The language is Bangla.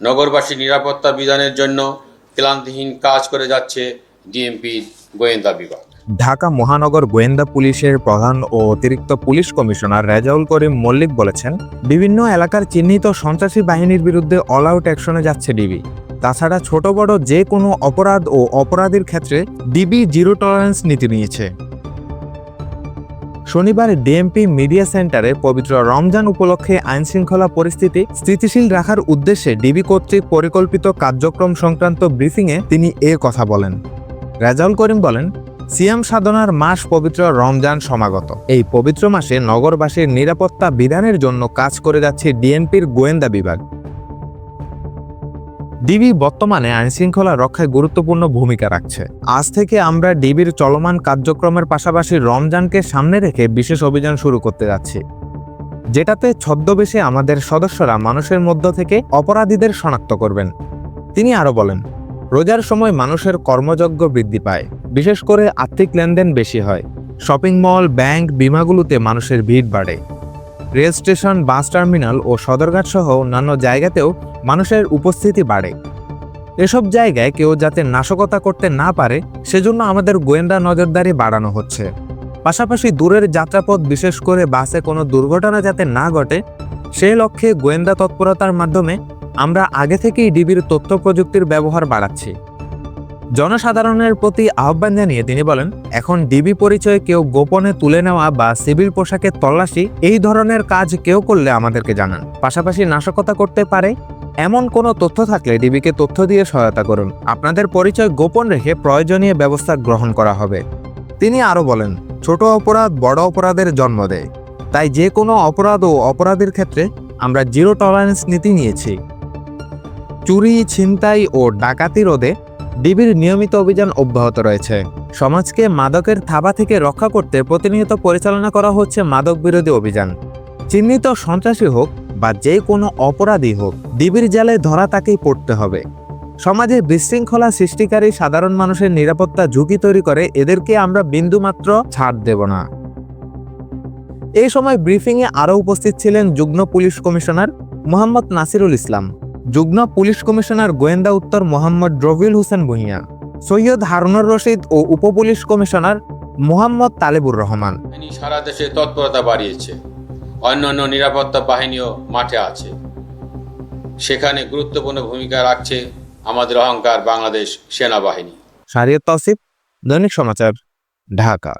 নগরবাসী নিরাপত্তা বিধানের জন্য ক্লান্তিহীন কাজ করে যাচ্ছে ডিএমপির গোয়েন্দা বিভাগ। ঢাকা মহানগর গোয়েন্দা পুলিশের প্রধান ও অতিরিক্ত পুলিশ কমিশনার রেজাউল করিম মল্লিক বলেছেন, বিভিন্ন এলাকার চিহ্নিত সন্ত্রাসী বাহিনীর বিরুদ্ধে অল আউট অ্যাকশনে যাচ্ছে ডিবি। তাছাড়া ছোট বড় যে কোনো অপরাধ ও অপরাধীর ক্ষেত্রে ডিবি জিরো টলারেন্স নীতি নিয়েছে। শনিবার ডিএমপি মিডিয়া সেন্টারে পবিত্র রমজান উপলক্ষে আইনশৃঙ্খলা পরিস্থিতি স্থিতিশীল রাখার উদ্দেশ্যে ডিবি কর্তৃক পরিকল্পিত কার্যক্রম সংক্রান্ত ব্রিফিংয়ে তিনি এ কথা বলেন। রেজাউল করিম বলেন, সিয়াম সাধনার মাস পবিত্র রমজান সমাগত। এই পবিত্র মাসে নগরবাসীর নিরাপত্তা বিধানের জন্য কাজ করে যাচ্ছে ডিএনপির গোয়েন্দা বিভাগ। ডিবি বর্তমানে আইনশৃঙ্খলা রক্ষায় গুরুত্বপূর্ণ ভূমিকা রাখছে। আজ থেকে আমরা ডিবির চলমান কার্যক্রমের পাশাপাশি রমজানকে সামনে রেখে বিশেষ অভিযান শুরু করতে যাচ্ছি। যেটাতে ছদ্মবেশে আমাদের সদস্যরা মানুষের মধ্য থেকে অপরাধীদের শনাক্ত করবেন। তিনি আরও বলেন, রোজার সময় মানুষের কর্মযজ্ঞ বৃদ্ধি পায়, বিশেষ করে আর্থিক লেনদেন বেশি হয়। শপিং মল, ব্যাংক, বিমাগুলোতে মানুষের ভিড় বাড়ে। রেল স্টেশন, বাস টার্মিনাল ও সদরঘাট সহ অন্যান্য জায়গাতেও মানুষের উপস্থিতি বাড়ে। এসব জায়গায় কেউ যাতে নাশকতা করতে না পারে, সেজন্য আমাদের গোয়েন্দা নজরদারি বাড়ানো হচ্ছে। পাশাপাশি দূরের যাত্রাপথ, বিশেষ করে বাসে কোনো দুর্ঘটনা যাতে না ঘটে, সেই লক্ষ্যে গোয়েন্দা তৎপরতার মাধ্যমে আমরা আগে থেকেই ডিবির তথ্য প্রযুক্তির ব্যবহার বাড়াচ্ছি। জনসাধারণের প্রতি আহ্বান জানিয়ে তিনি বলেন, এখন ডিবি পরিচয় কেউ গোপনে তুলে নেওয়া বা সিভিল পোশাকে তল্লাশি, এই ধরনের কাজ কেউ করলে আমাদেরকে জানান। পাশাপাশি নাশকতা করতে পারে, এমন কোনো তথ্য থাকলে ডিবিকে তথ্য দিয়ে সহায়তা করুন। আপনাদের পরিচয় গোপন রেখে প্রয়োজনীয় ব্যবস্থা গ্রহণ করা হবে। তিনি আরও বলেন, ছোট অপরাধ বড় অপরাধের জন্ম দেয়। তাই যে কোনো অপরাধ ও অপরাধের ক্ষেত্রে আমরা জিরো টলারেন্স নীতি নিয়েছি। চুরি, ছিনতাই ও ডাকাতি রোধে ডিবির নিয়মিত অভিযান অব্যাহত রয়েছে। সমাজকে মাদকের থাবা থেকে রক্ষা করতে প্রতিনিয়ত পরিচালনা করা হচ্ছে মাদক বিরোধী অভিযান। চিহ্নিত সন্ত্রাসী হোক বা যে কোনো অপরাধী হোক ডিবির জালে ধরা তাকেই পড়তে হবে। সমাজে বিশৃঙ্খলা সৃষ্টিকারী সাধারণ মানুষের নিরাপত্তা ঝুঁকি তৈরি করে এদেরকে আমরা বিন্দুমাত্র ছাড় দেব না। এই সময় ব্রিফিংয়ে আরও উপস্থিত ছিলেন যুগ্ম পুলিশ কমিশনার মোহাম্মদ নাসিরুল ইসলাম। যুগ্ম পুলিশ কমিশনার গোয়েন্দা উত্তর মোহাম্মদ রবিউল হোসেন ভুঁইয়া সৈয়দ হারুনুর রশিদ ও উপপুলিশ কমিশনার মোহাম্মদ তালেবুর রহমান। সারা দেশে তৎপরতা বাড়িয়েছে। অন্যান্য নিরাপত্তা বাহিনীও মাঠে আছে। সেখানে গুরুত্বপূর্ণ ভূমিকা রাখছে আমাদের অহংকার বাংলাদেশ সেনাবাহিনী। শারিয়ত তসিফ দৈনিক সমাচার ঢাকা।